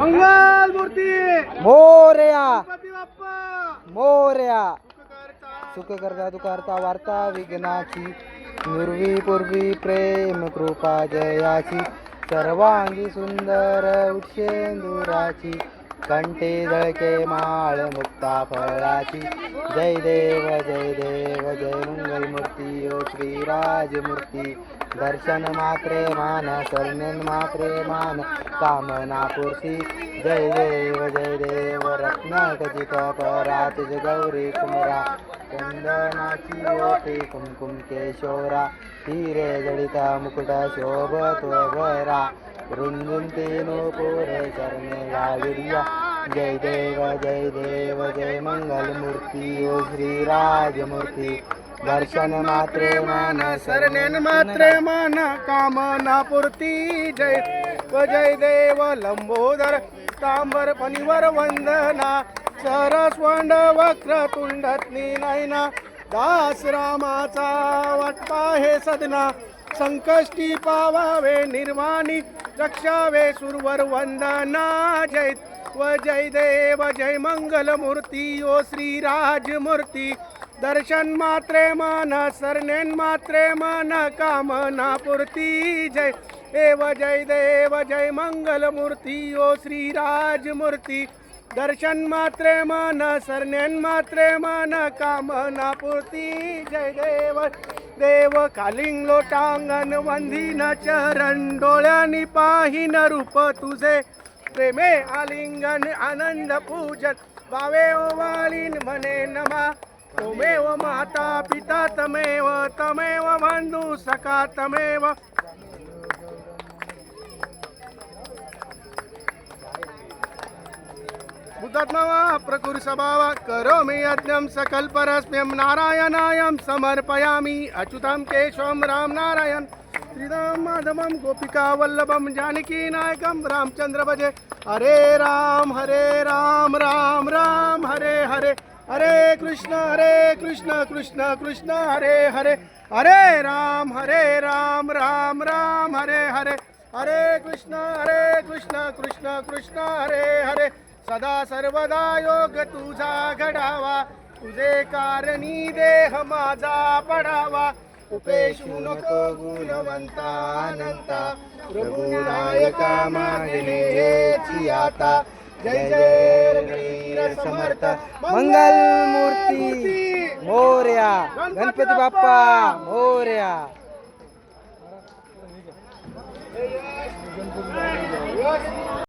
मंगल मूर्ती. मोर्या. मोर्या. सुख करता तू करता वार्ता विघ्नाची नुर्वी पूर्वी प्रेम कृपा जयाची सर्वांगी सुंदर उक्षेंदुराची कंठी जळके माळ मुक्ता फळाची. जय देव जय देव जय मंगल मूर्ती ओ श्रीराज मूर्ती दर्शन मात्रे मान शरणन मात्रे मान कामना पूर्ती. जय देव जय देव रत्न खचित परा तुझ गौरी कुमरा चंदनाची ओटी कुमकुम केशोरा. हिरे जडिता मुकुट शोभतो बरा. रुंदून तेनो पोर चरणे लाविर्या जय देव जय देव जय मंगल मूर्ती ओ श्री राजमूर्ती। दर्शन मात्रे मान शरणेन मात्रे मान कामना पूर्ती जय व जय देव लंबोदर तांबर पनिवर वंदना। सरस्वंड वक्र तुंडतनी नयना। दास रामाचा वाटपा हे सदना संकष्टी पावावे निर्वाणी। रक्षावे सुरवर वंदना जय व जय देव जय मंगल मूर्ती ओ श्रीराज मूर्ती दर्शन मात्रे मन सरनेन मात्रे मन कामना पूर्ती जय। एव जय देव जय मंगल मूर्ती ओ श्रीराज मूर्ती दर्शन मात्रे मन सरण्यान मात्रे मन कामना पूर्ती जय देव. देव कालिंग लोटांगण वंदीन चरण डोळ्यानी पाहिन रूप तुझे. प्रेमे आलिंगन आनंद पूजन. भावे ओवाळीन मने नमा. त्वमेव माता पिता तमेव तमेव बंधू सखा तमेव. बुद्धात्मवा प्रकुर स्वभाव करोमि यज्ञं सकल्परस्म्यं नारायणायं समर्पयामि अच्युतं केशवं राम नारायण श्रीराम माधवं गोपिका जानकीनायकं जानकी रामचंद्र भजे। हरे राम हरे राम राम राम हरे हरे। हरे कृष्ण हरे कृष्ण कृष्ण कृष्ण हरे हरे। हरे राम हरे राम राम राम हरे हरे। हरे कृष्ण हरे कृष्ण कृष्ण कृष्ण हरे हरे। सदा सर्वदा योग तुझा घडावा. तुझे कारणी देह माझा पडावा. उपेशू नको गुणवंता अनंता प्रभुनायका नायका हेची आता. जय जय वीर समर्थ. मंगल मूर्ती. मोर्या. गणपती बाप्पा. मोर्या.